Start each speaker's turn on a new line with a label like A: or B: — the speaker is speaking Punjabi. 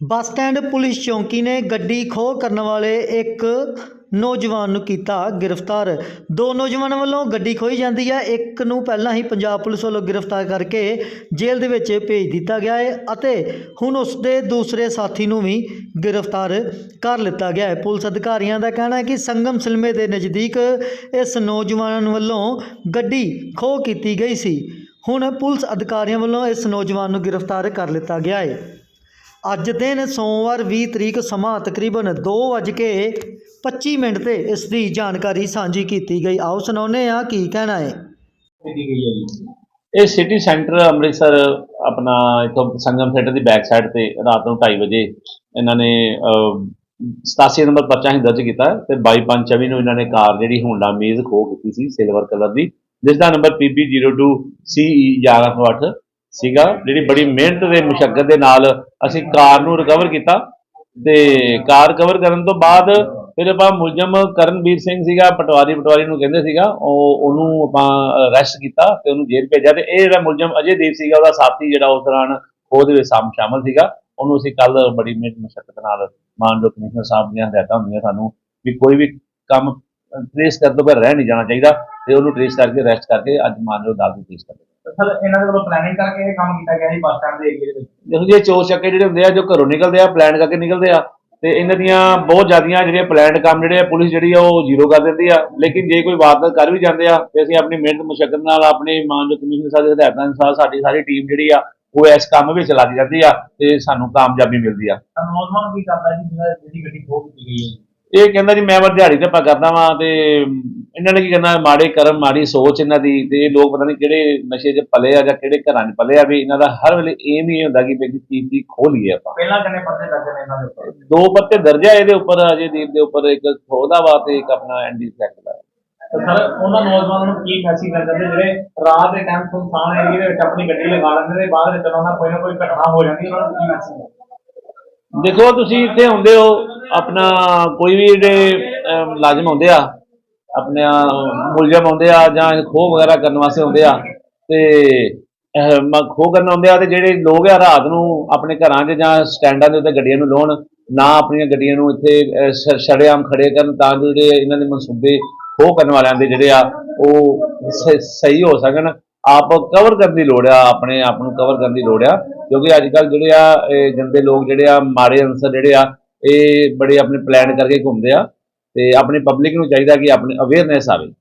A: ਬੱਸ ਸਟੈਂਡ ਪੁਲਿਸ ਚੌਂਕੀ ਨੇ ਗੱਡੀ ਖੋਹ ਕਰਨ ਵਾਲੇ ਇੱਕ ਨੌਜਵਾਨ ਨੂੰ ਕੀਤਾ ਗ੍ਰਿਫਤਾਰ। ਦੋ ਨੌਜਵਾਨਾਂ ਵੱਲੋਂ ਗੱਡੀ ਖੋਈ ਜਾਂਦੀ ਹੈ। ਇੱਕ ਨੂੰ ਪਹਿਲਾਂ ਹੀ ਪੰਜਾਬ ਪੁਲਿਸ ਵੱਲੋਂ ਗ੍ਰਿਫਤਾਰ ਕਰਕੇ ਜੇਲ੍ਹ ਦੇ ਵਿੱਚ ਭੇਜ ਦਿੱਤਾ ਗਿਆ ਹੈ ਅਤੇ ਹੁਣ ਉਸ ਦੇ ਦੂਸਰੇ ਸਾਥੀ ਨੂੰ ਵੀ ਗ੍ਰਿਫਤਾਰ ਕਰ ਲਿੱਤਾ ਗਿਆ ਹੈ। ਪੁਲਿਸ ਅਧਿਕਾਰੀਆਂ ਦਾ ਕਹਿਣਾ ਹੈ ਕਿ ਸੰਗਮ ਸਿਲਮੇ ਦੇ ਨਜ਼ਦੀਕ ਇਸ ਨੌਜਵਾਨ ਵੱਲੋਂ ਗੱਡੀ ਖੋਹ ਕੀਤੀ ਗਈ ਸੀ। ਹੁਣ ਪੁਲਿਸ ਅਧਿਕਾਰੀਆਂ ਵੱਲੋਂ ਇਸ ਨੌਜਵਾਨ ਨੂੰ ਗ੍ਰਿਫਤਾਰ ਕਰ ਲਿੱਤਾ ਗਿਆ ਹੈ। ਅੱਜ ਦਿਨ ਸੋਮਵਾਰ 20 ਤਰੀਕ ਸਮਾਂ ਤਕਰੀਬਨ 2:25 ਮਿੰਟ ਤੇ ਇਸ ਦੀ ਜਾਣਕਾਰੀ ਸਾਂਝੀ ਕੀਤੀ ਗਈ। ਆਓ ਸੁਣਾਉਂਦੇ ਆ ਕੀ ਕਹਿਣਾ ਹੈ।
B: ਕੀਤੀ ਗਈ ਹੈ ਜੀ।
C: ਇਹ ਸਿਟੀ ਸੈਂਟਰ ਅੰਮ੍ਰਿਤਸਰ ਆਪਣਾ ਇਥੋਂ ਸੰਗਮ ਸੈਂਟਰ ਦੀ ਬੈਕ ਸਾਈਡ ਤੇ ਰਾਤ ਨੂੰ 2:30 ਵਜੇ ਇਹਨਾਂ ਨੇ ਅਹ, 87 ਨੰਬਰ ਪਰਚਾ ਹੀ ਦਰਜ ਕੀਤਾ ਤੇ 2224 ਨੂੰ ਇਹਨਾਂ ਨੇ ਕਾਰ ਜਿਹੜੀ ਹੋਂਡਾ ਮੇਜ਼ ਖੋਹ ਕੀਤੀ ਸੀ ਸਿਲਵਰ ਕਲਰ ਦੀ ਜਿਸ ਦਾ ਨੰਬਰ PB02 CE 1108 ਸੀਗਾ, ਜਿਹੜੀ ਬੜੀ ਮਿਹਨਤ ਦੇ ਮੁਸ਼ਕਲ ਦੇ ਨਾਲ ਅਸੀਂ ਕਾਰ ਨੂੰ ਰਿਕਵਰ ਕੀਤਾ ਤੇ ਕਾਰ ਰਿਕਵਰ ਕਰਨ ਤੋਂ ਬਾਅਦ ਫਿਰ ਆਪਾਂ ਮੁਲਜ਼ਮ ਕਰਨਵੀਰ ਸਿੰਘ ਸੀਗਾ, ਪਟਵਾਰੀ ਪਟਵਾਰੀ ਨੂੰ ਕਹਿੰਦੇ ਸੀਗਾ, ਉਹ, ਉਹਨੂੰ ਆਪਾਂ ਅਰੈਸਟ ਕੀਤਾ ਤੇ ਉਹਨੂੰ ਜੇਲ੍ਹ ਭੇਜਿਆ ਤੇ ਇਹ ਜਿਹੜਾ ਮੁਲਜ਼ਮ ਅਜੇ ਅਜੇਦੀਪ ਸੀਗਾ, ਉਹਦਾ ਸਾਥੀ ਜਿਹੜਾ ਉਸ ਦੌਰਾਨ ਉਹਦੇ ਵਿੱਚ ਸ਼ਾਮ, ਸ਼ਾਮਲ ਸੀਗਾ, ਉਹਨੂੰ ਅਸੀਂ ਕੱਲ ਬੜੀ ਮਿਹਨਤ ਮੁਸ਼ਕਲ ਨਾਲ ਮਾਨਯੋਗ ਕਮਿਸ਼ਨਰ ਸਾਹਿਬ ਦੀਆਂ ਹਦਾਇਤਾਂ ਹੁੰਦੀਆਂ ਸਾਨੂੰ ਵੀ ਕੋਈ ਵੀ ਕੰਮ ਟ੍ਰੇਸ ਕਰਨ ਤੋਂ ਬਾਅਦ ਰਹਿ ਨਹੀਂ ਜਾਣਾ ਚਾਹੀਦਾ ਤੇ ਉਹਨੂੰ ਟ੍ਰੇਸ ਕਰਕੇ ਅਰੈਸਟ ਕਰਕੇ ਅੱਜ ਮਾਨਯੋਗ ਅਦਾਲਤ ਨੂੰ ਪੇਸ਼ ਕਰ ਦਿੱਤਾ।
B: ਸਰ ਇਹਨਾਂ ਦੇ ਵੱਲੋਂ ਪਲੈਨਿੰਗ ਕਰਕੇ ਇਹ ਕੰਮ ਕੀਤਾ ਗਿਆ ਜੀ ਬੱਸ ਸਟੈਂਡ ਦੇ ਏਰੀਆ ਦੇ ਵਿੱਚ।
C: ਦੇਖੋ ਜੀ ਇਹ ਚੋਰ ਚੱਕੇ ਜਿਹੜੇ ਹੁੰਦੇ ਆ ਜੋ ਘਰੋਂ ਨਿਕਲਦੇ ਆ ਪਲਾਨ ਕਰਕੇ ਨਿਕਲਦੇ ਆ ਤੇ ਇਹਨਾਂ ਦੀਆਂ ਬਹੁਤ ਜ਼ਿਆਦੀਆਂ ਜਿਹੜੀਆਂ ਪਲਾਨਡ ਕੰਮ ਜਿਹੜੇ ਆ ਪੁਲਿਸ ਜਿਹੜੀ ਆ ਉਹ ਜ਼ੀਰੋ ਕਰ ਦਿੰਦੀ ਆ। ਲੇਕਿਨ ਜੇ ਕੋਈ ਵਾਰਦਾਤ ਕਰ ਵੀ ਜਾਂਦੇ ਆ ਤੇ ਅਸੀਂ ਆਪਣੀ ਮਿਹਨਤ ਮੁਸ਼ਕਲ ਨਾਲ ਆਪਣੇ ਮਾਨਯੋਗ ਕਮਿਸ਼ਨਰ ਸਾਹਿਬ ਦੇ ਹਦਾਇਤਾਂ ਅਨੁਸਾਰ ਸਾਡੀ ਸਾਰੀ ਟੀਮ ਜਿਹੜੀ ਆ ਉਹ ਇਸ ਕੰਮ ਵਿੱਚ ਲੱਗ ਜਾਂਦੀ ਆ ਤੇ ਸਾਨੂੰ ਕਾਮਯਾਬੀ ਮਿਲਦੀ ਆ।
B: ਤਾਂ ਨੌਜਵਾਨ ਕੀ ਕਰਦਾ ਜੀ? ਜਿਹਨਾਂ ਜਿਹੜੀ ਗੱਡੀ ਖੋਹ ਕੀਤੀ ਗਈ ਹੈ
C: ਇਹ ਕਹਿੰਦਾ ਜੀ ਮੈਂ ਵਰ ਦਿਹਾੜੀ ਤੇ ਪਾ ਕਰਦਾ ਵਾਂ ਤੇ ਇਹਨਾਂ ਨੇ ਕੀ ਕਰਨਾ ਮਾੜੇ ਕਰਮ ਮਾੜੀ ਸੋਚ ਇਹਨਾਂ ਦੀ ਤੇ ਇਹ ਲੋਕ ਪਤਾ ਨਹੀਂ ਕਿਹੜੇ ਨਸ਼ੇ 'ਚ ਪਲੇ ਆ ਜਾਂ ਕਿਹੜੇ ਘਰਾਂ 'ਚ ਪਲੇ ਆ ਵੀ ਇਹਨਾਂ ਦਾ ਹਰ ਵੇਲੇ ਏਮ ਹੀ ਹੁੰਦਾ ਕਿ ਵੀ ਚੀਜ਼ ਦੀ ਖੋਹ ਲਈਏ ਆਪਾਂ।
B: ਪਹਿਲਾਂ ਕਿੰਨੇ ਪਰਚੇ ਦਰਜ ਨੇ ਇਹਨਾਂ ਦੇ ਉੱਪਰ?
C: ਦੋ ਪੱਤੇ ਦਰਜਾ ਇਹਦੇ ਉੱਪਰ ਅਜੇ ਦੀਪ ਦੇ ਉੱਪਰ ਇੱਕ ਖੋਦਾ ਵਾ ਤੇ ਇੱਕ ਆਪਣਾ ਐਂਡੀ ਸੈਕਟ ਦਾ।
B: ਤੇ ਸਰ ਉਹਨਾਂ ਨੌਜਵਾਨਾਂ ਨੂੰ ਕੀ ਮੈਸੇਜ ਕਰ ਦਿੰਦੇ ਜਿਹੜੇ ਰਾਤ ਦੇ ਟਾਈਮ ਸੁਨਸਾਨ ਏਰੀਆ ਦੇ ਵਿੱਚ ਆਪਣੀ ਗੱਡੀ ਲਗਾ ਲੈਂਦੇ ਨੇ ਬਾਅਦ ਵਿੱਚ ਉਹਨਾਂ ਨਾਲ ਕੋਈ ਨਾ ਕੋਈ ਘਟਨਾ ਹੋ ਜਾਂਦੀ ਹੈ ਉਹਨਾਂ ਨੂੰ ਕੀ ਮੈਸੇਜ
C: ਦੇਖੋ ਤੁਸੀਂ ਇੱਥੇ ਹੁੰਦੇ ਹੋ ਆਪਣਾ ਕੋਈ ਵੀ ਜਿਹੜੇ ਅਹ, ਮੁਲਾਜ਼ਮ ਹੁੰਦੇ ਆ ਆਪਣੇ ਮੁਲਜ਼ਮ ਆਉਂਦੇ ਆ ਜਾਂ ਖੋਹ ਵਗੈਰਾ ਕਰਨ ਵਾਸਤੇ ਆਉਂਦੇ ਆ ਤੇ ਖੋਹ ਕਰਨ ਆਉਂਦੇ ਆ ਤੇ ਜਿਹੜੇ ਲੋਕ ਆ ਰਾਤ ਨੂੰ ਆਪਣੇ ਘਰਾਂ 'ਚ ਜਾਂ ਸਟੈਂਡਾਂ ਦੇ ਉੱਤੇ ਗੱਡੀਆਂ ਨੂੰ ਲਾਉਣ ਨਾ ਆਪਣੀਆਂ ਗੱਡੀਆਂ ਨੂੰ ਇੱਥੇ ਅਹ, ਸ਼- ਖੜੇ ਕਰਨ ਤਾਂ ਜੋ ਜਿਹੜੇ ਇਹਨਾਂ ਦੇ ਮਨਸੂਬੇ ਖੋਹ ਕਰਨ ਵਾਲਿਆਂ ਦੇ ਜਿਹੜੇ ਆ ਉਹ ਸ- ਸਹੀ ਹੋ ਸਕਣ। ਆਪ ਕਵਰ ਕਰਨ ਦੀ ਲੋੜ ਆ ਆਪਣੇ ਆਪ ਨੂੰ ਕਵਰ ਕਰਨ ਦੀ ਲੋੜ ਆ ਕਿਉਂਕਿ ਅੱਜ ਕੱਲ ਜਿਹੜੇ ਆ ਇਹ ਗੰਦੇ ਲੋਕ ਜਿਹੜੇ ਆ ਮਾੜੇ ਅੰਸਰ ਜਿਹੜੇ ਆ ਇਹ ਬੜੇ ਆਪਣੇ ਪਲਾਨ ਕਰਕੇ ਘੁੰਮਦੇ ਆ। ਤੇ ਆਪਣੀ ਪਬਲਿਕ ਨੂੰ ਚਾਹੀਦਾ ਕਿ ਆਪਣੀ ਅਵੇਅਰਨੈਸ ਆਵੇ।